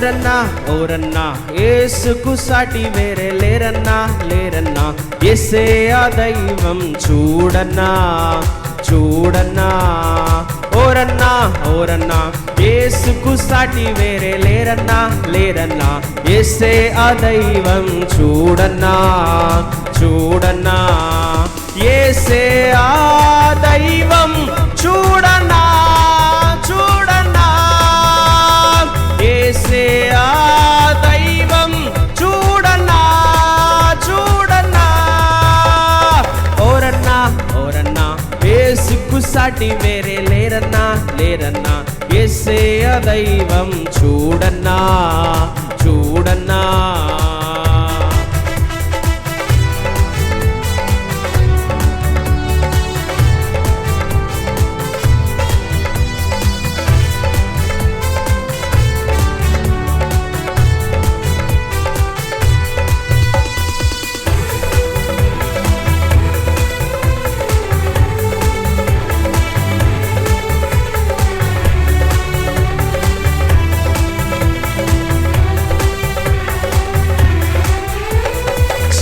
ఓరన్నా ఓరన్నా ఏసుకు సాటి వేరే లేరన్నా లేరన్నా ఎసే ఆ దైవం చూడన్నా చూడన్నా. ఓరన్నా ఓరన్నా ఏసుకు సాటి వేరే లేరన్నా లేరన్నా ఎసే ఆ దైవం చూడన్నా చూడన్నా. ఏసే ఆ దైవం చూడన్నా. దాటి వేరే లేరన్నా లేరన్నా ఎస్సే దైవం చూడన్నా చూడన్నా.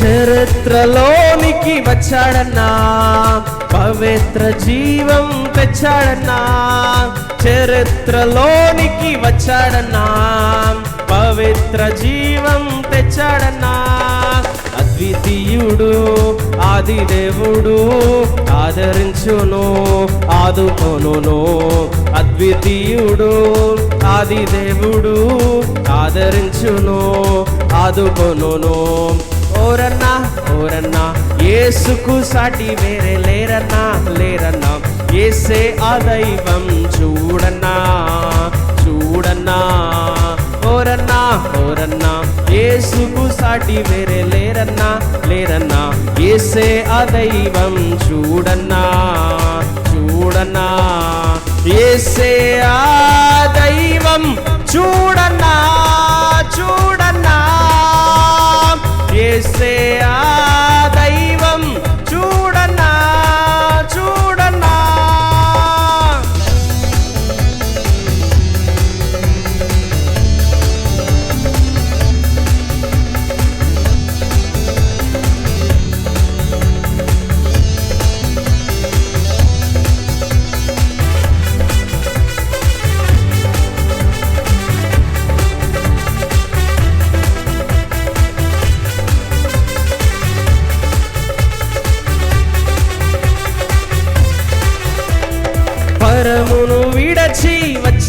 చరిత్రలోనికి వచ్చాడన్నా పవిత్ర జీవం తెచ్చాడన్నా చరిత్రలోనికి వచ్చాడన్నా పవిత్ర జీవం తెచ్చాడన్నా. అద్వితీయుడు ఆది దేవుడు ఆదరించును ఆదుకొను అద్వితీయుడు ఆది దేవుడు ఆదరించును ఆదుకొను ఓరన్నా ఓరన్నా ఏసుకు సాటి వేరే లేరన్నా లేరన్నా ఏసే ఆ దైవం చూడన్నా చూడన్నా. ఓరన్నా ఓరన్నా ఏసుకు సాటి వేరే లేరన్నా లేరన్నా ఏసే ఆ దైవం చూడన్నా చూడన్నా. ఏసే ఆ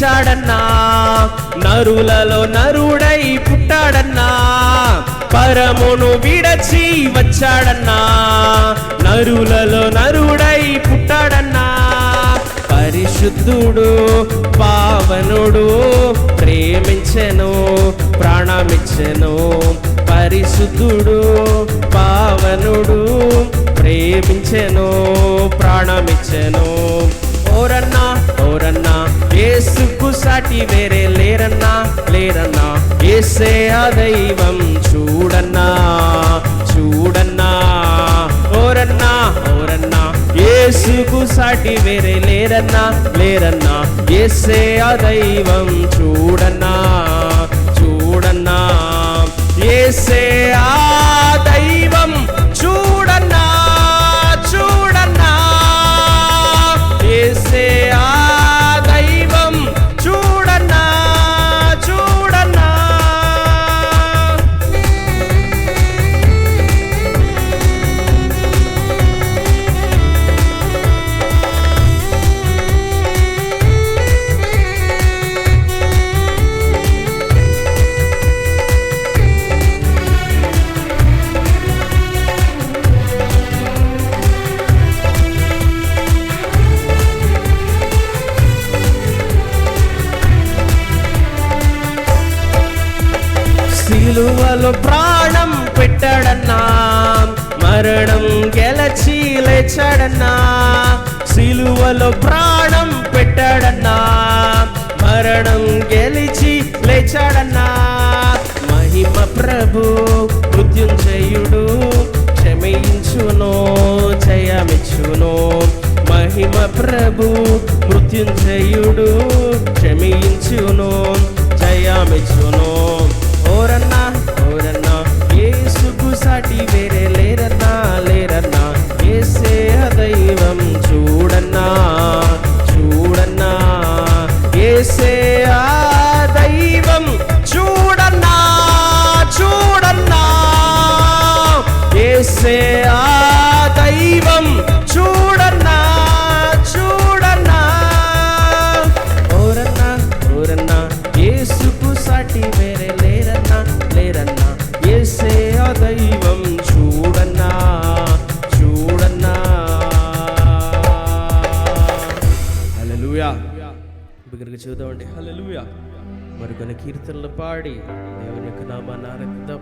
వచ్చాడన్నా నరులలో నరుడై పుట్టాడన్నా? పరమును విడచి వచ్చాడన్నా? నరులలో నరుడై పుట్టాడన్నా? పరిశుద్ధుడు పావనుడు ప్రేమించెను ప్రాణమిచ్చెను. పరిశుద్ధుడు పావనుడు ప్రేమించెను ప్రాణమిచ్చెను. ఏసుకు సాటి వేరే లేరన్నా లేరన్నా. ఏసే ఆ దైవం చూడన్నా చూడన్నా. ఓరన్నా ఓరన్నా. ఏసుకు సాటి వేరే లేరన్నా లేరన్నా. ఏసే ఆ దైవం చూడన్నా. చూడన్నా సిలువలో ప్రాణం పెట్టడన్నా మరణం గెలచి లేచాడన్నా సిలువలో ప్రాణం పెట్టాడన్నా మరణం గెలిచి లేచాడన్నా. మహిమ ప్రభు మృత్యుంజయుడు క్షమించును జయమిచ్చును. మహిమ ప్రభు మృత్యుంజయుడు క్షమించును జయమిచ్చును. వేరే హల్లెలూయా బిగ్గరగా చూద్దామండి. హల్లెలూయా మరికొన్ని కీర్తనలు పాడి దేవుని యొక్క నామాన్ని ఆరాధిద్దాం.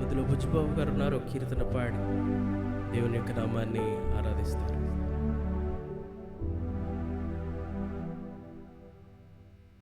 మధ్యలో బుజ్జిబాబు గారు ఉన్నారు. కీర్తన పాడి దేవుని యొక్క నామాన్ని ఆరాధిస్తారు.